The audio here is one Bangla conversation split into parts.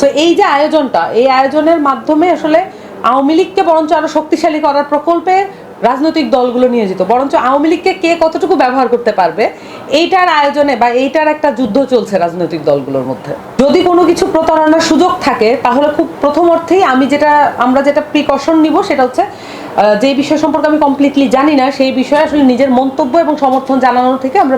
সো এই যে আয়োজনটা, এই আয়োজনের মাধ্যমে আসলে আওয়ামী লীগকে বরঞ্চ আরও শক্তিশালী করার প্রকল্পে রাজনৈতিক দলগুলো নিয়ে যেত বরঞ্চ আওয়ামী লীগকে কে কতটুকু ব্যবহার করতে পারবে, এইটার আয়োজনে বা এইটার একটা যুদ্ধ চলছে রাজনৈতিক দলগুলোর মধ্যে। যদি কোনো কিছু প্রতারণার সুযোগ থাকে, তাহলে খুব প্রথম অর্থেই আমি যেটা, আমরা যেটা প্রিকশন নিব সেটা হচ্ছে যে বিষয় সম্পর্কে আমি কমপ্লিটলি জানি না, সেই বিষয়ে আসলে নিজের মন্তব্য এবং সমর্থন জানানো থেকে আমরা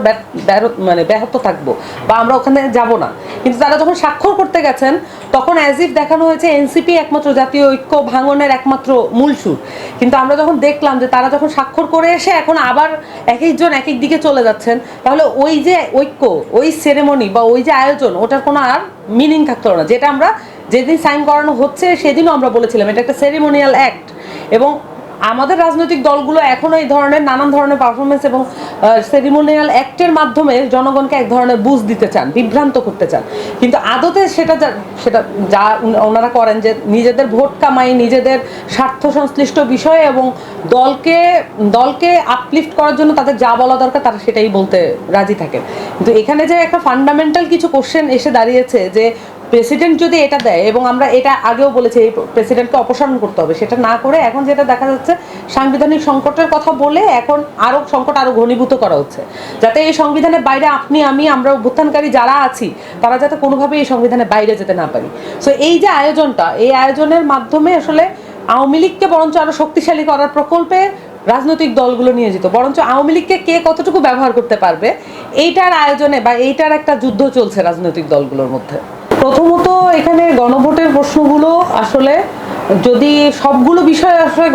মানে ব্যাহত থাকব বা আমরা ওখানে যাব না। কিন্তু তারা যখন স্বাক্ষর করতে গেছেন, তখন অ্যাজ ইফ দেখানো হয়েছে এনসিপি একমাত্র জাতীয় ঐক্য ভাঙনের একমাত্র মূল সুর। কিন্তু আমরা যখন দেখলাম যে তারা যখন স্বাক্ষর করে এসে এখন আবার এক একজন এক এক দিকে চলে যাচ্ছেন, তাহলে ওই যে ঐক্য, ওই সেরেমনি বা ওই যে আয়োজন, ওটার কোনো আর মিনিং থাকতো না। যেটা আমরা যেদিন সাইন করানো হচ্ছে, সেদিনও আমরা বলেছিলাম, এটা একটা সেরিমোনিয়াল অ্যাক্ট এবং আমাদের রাজনৈতিক দলগুলো এখনও এই ধরনের নানান ধরনের পারফরমেন্স এবং সেরিমোনিয়াল অ্যাক্টের মাধ্যমে জনগণকে এক ধরনের বুঝ দিতে চান, বিভ্রান্ত করতে চান। কিন্তু আদতে সেটা সেটা যা ওনারা করেন যে নিজেদের ভোট কামাই, নিজেদের স্বার্থ সংশ্লিষ্ট বিষয়ে এবং দলকে দলকে আপলিফট করার জন্য তাদের যা বলা দরকার তারা সেটাই বলতে রাজি থাকেন। কিন্তু এখানে যে একটা ফান্ডামেন্টাল কিছু কোশ্চেন এসে দাঁড়িয়েছে যে প্রেসিডেন্ট যদি এটা দেয় এবং আমরা এটা আগেও বলেছি, এই প্রেসিডেন্টকে অপসারণ করতে হবে, সেটা না করে এখন যেটা দেখা যাচ্ছে, সাংবিধানিক সংকটের কথা বলে এখন আরও সংকট আরও ঘনীভূত করা হচ্ছে। যাতে এই সংবিধানের বাইরে আপনি, আমি, আমরা অভ্যুত্থানকারী যারা আছি, তারা যাতে কোনোভাবেই এই সংবিধানের বাইরে যেতে না পারি। সো এই যে আয়োজনটা, এই আয়োজনের মাধ্যমে আসলে আওয়ামী লীগকে বরঞ্চ আরও শক্তিশালী করার প্রকল্পে রাজনৈতিক দলগুলো নিয়ে যেত বরঞ্চ আওয়ামী লীগকে কে কতটুকু ব্যবহার করতে পারবে, এইটার আয়োজনে বা এইটার একটা যুদ্ধ চলছে রাজনৈতিক দলগুলোর মধ্যে। প্রথমত এখানে গণভোটের প্রশ্নগুলো আসলে যদি সবগুলো বিষয়ে আসলে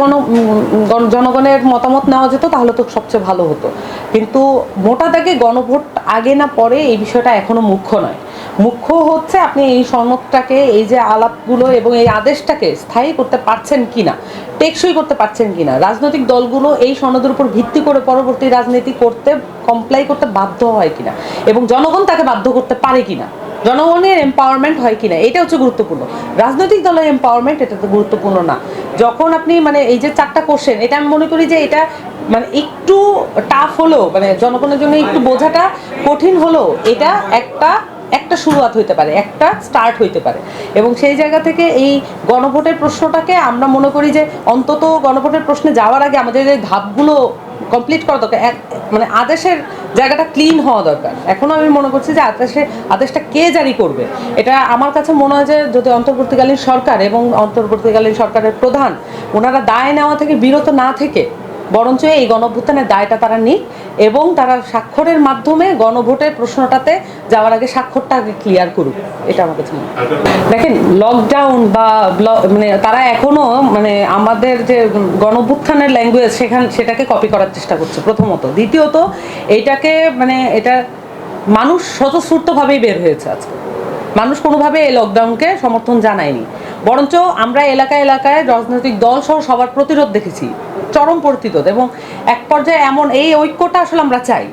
গণ জনগণের মতামত নেওয়া যেত, তাহলে তো সবচেয়ে ভালো হতো। কিন্তু মোটা দাগে গণভোট আগে না পরে এই বিষয়টা এখনও মুখ্য নয়। মুখ্য হচ্ছে আপনি এই সনদটাকে, এই যে আলাপগুলো এবং এই আদেশটাকে স্থায়ী করতে পারছেন কিনা, টেকসই করতে পারছেন কিনা, রাজনৈতিক দলগুলো এই সনদের উপর ভিত্তি করে পরবর্তী রাজনীতি করতে কমপ্লাই করতে বাধ্য হয় কিনা এবং জনগণ তাকে বাধ্য করতে পারে কিনা জনগণের এম্পাওয়ারমেন্ট হয় কিনা এটা হচ্ছে গুরুত্বপূর্ণ। রাজনৈতিক দলের এম্পাওয়ারমেন্ট এটা তো গুরুত্বপূর্ণ না। যখন আপনি মানে এই যে চারটা কোশ্চেন এটা আমি মনে করি যে এটা মানে একটু টাফ হলো মানে জনগণের জন্য একটু বোঝাটা কঠিন হলো এটা একটা একটা শুরুয়াত হইতে পারে, একটা স্টার্ট হইতে পারে। এবং সেই জায়গা থেকে এই গণভোটের প্রশ্নটাকে আমরা মনে করি যে অন্তত গণভোটের প্রশ্নে যাওয়ার আগে আমাদের এই ধাপগুলো কমপ্লিট করা দরকার মানে আদেশের জায়গাটা ক্লিন হওয়া দরকার। এখনও আমি মনে করছি যে আদেশে আদেশটা কে জারি করবে? এটা আমার কাছে মনে হয় যে যদি অন্তর্বর্তীকালীন সরকার এবং অন্তর্বর্তীকালীন সরকারের প্রধান, ওনারা দায় নেওয়া থেকে, বিরত না থেকে বরঞ্চ এই গণভ্যুত্থানের দায়টা তারা নিক এবং তারা স্বাক্ষরের মাধ্যমে গণভোটের প্রশ্নটাতে যাওয়ার আগে স্বাক্ষরটা আগে ক্লিয়ার করুক। এটা আমার কাছে দেখেন লকডাউন বা মানে তারা এখনও মানে আমাদের যে গণভ্যুত্থানের ল্যাঙ্গুয়েজ সেখান সেটাকে কপি করার চেষ্টা করছে প্রথমত। দ্বিতীয়ত এইটাকে মানে এটা মানুষ স্বতঃস্ফূর্তভাবেই বের হয়েছে আজকে। মানুষ কোনোভাবে এই লকডাউনকে সমর্থন জানায়নি। বরঞ্চ আমরা এলাকায় এলাকায় রাজনৈতিক দল সহ সবার প্রতিরোধ দেখেছি, চরম প্রতিরোধ এবং এক পর্যায়ে এমন এই ঐক্যটা আসলে আমরা চাই।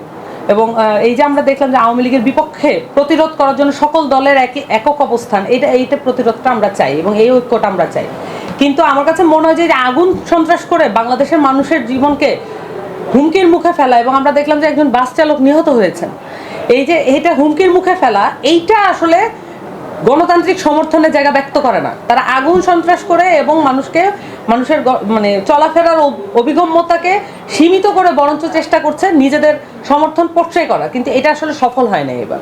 এবং এই যে আমরা দেখলাম যে আওয়ামী লীগের বিপক্ষে প্রতিরোধ করার জন্য সকল দলের একই একক অবস্থান এটা এইটা প্রতিরোধটা আমরা চাই এবং এই ঐক্যটা আমরা চাই। কিন্তু আমার কাছে মনে হয় যে আগুন সন্ত্রাস করে বাংলাদেশের মানুষের জীবনকে হুমকির মুখে ফেলা এবং আমরা দেখলাম যে একজন বাস চালক নিহত হয়েছেন। এই যে এটা হুমকির মুখে ফেলা, এইটা আসলে গণতান্ত্রিক সমর্থনের জায়গা ব্যক্ত করে না। তারা আগুন সন্ত্রাস করে এবং মানুষকে, মানুষের মানে চলাফেরার অভ- অভিগম্যতাকে সীমিত করে বরঞ্চ চেষ্টা করছে নিজেদের সমর্থন প্রশ্রয় করা। কিন্তু এটা আসলে সফল হয় না এবার।